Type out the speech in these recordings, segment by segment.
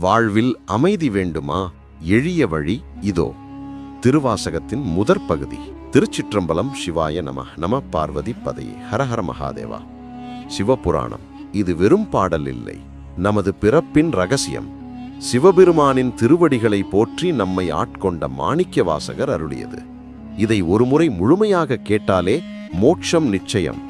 வாழ்வில் அமைதி வேண்டுமா? எளிய வழி இதோ. திருவாசகத்தின் முதற் பகுதி. திருச்சிற்றம்பலம் சிவாய நம நம பார்வதி பதையே. ஹரஹர மகாதேவா. சிவபுராணம். இது வெறும் பாடல் இல்லை. நமது பிறப்பின் ரகசியம். சிவபெருமானின் திருவடிகளை போற்றி நம்மை ஆட்கொண்ட மாணிக்க வாசகர் அருளியது. இதை ஒருமுறை முழுமையாக கேட்டாலே மோட்சம் நிச்சயம்.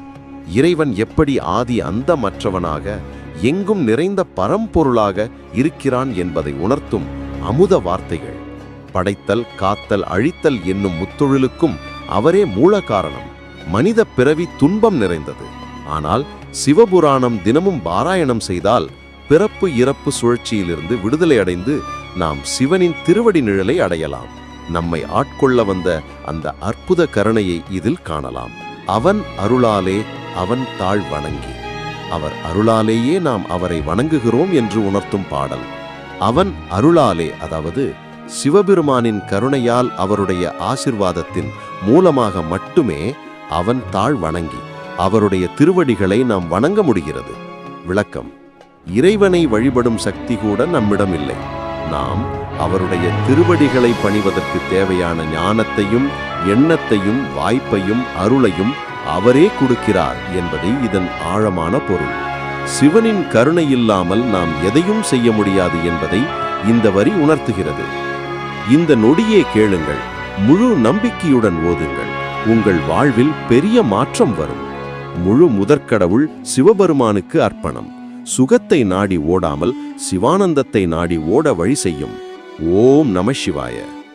இறைவன் எப்படி ஆதி அந்த மற்றவனாக எங்கும் நிறைந்த பரம்பொருளாக இருக்கிறான் என்பதை உணர்த்தும் அமுத வார்த்தைகள். படைத்தல் காத்தல் அழித்தல் என்னும் முத்தொழிலுக்கும் அவரே மூல காரணம். மனித பிறவி துன்பம் நிறைந்தது. ஆனால் சிவபுராணம் தினமும் பாராயணம் செய்தால் பிறப்பு இறப்பு சுழற்சியிலிருந்து விடுதலை அடைந்து நாம் சிவனின் திருவடி நிழலை அடையலாம். நம்மை ஆட்கொள்ள வந்த அந்த அற்புத கருணையை இதில் காணலாம். அவன் அருளாலே அவன் தாழ் வணங்கி. அவர் அருளாலேயே நாம் அவரை வணங்குகிறோம் என்று உணர்த்தும் பாடல். அவன் அருளாலே அதாவது சிவபெருமானின் கருணையால் அவருடைய ஆசிர்வாதத்தின் மூலமாக மட்டுமே அவன் தாழ் வணங்கி அவருடைய திருவடிகளை நாம் வணங்க முடிகிறது. விளக்கம். இறைவனை வழிபடும் சக்தி கூட நம்மிடம் இல்லை நாம் அவருடைய திருவடிகளை பணிவதற்கு தேவையான ஞானத்தையும் எண்ணத்தையும் வாய்ப்பையும் அருளையும் அவரே கொடுக்கிறார் என்பதை இதன் ஆழமான பொருள். சிவனின் கருணை இல்லாமல் நாம் எதையும் செய்ய முடியாது என்பதை இந்த வரி உணர்த்துகிறது. இந்த நொடியே கேளுங்கள் முழு நம்பிக்கையுடன் ஓதுங்கள் உங்கள் வாழ்வில் பெரிய மாற்றம் வரும். முழு முதற்கடவுள் சிவபெருமானுக்கு அர்ப்பணம். சுகத்தை நாடி ஓடாமல் சிவானந்தத்தை நாடி ஓட வழி செய்யும். ஓம் நம சிவாய.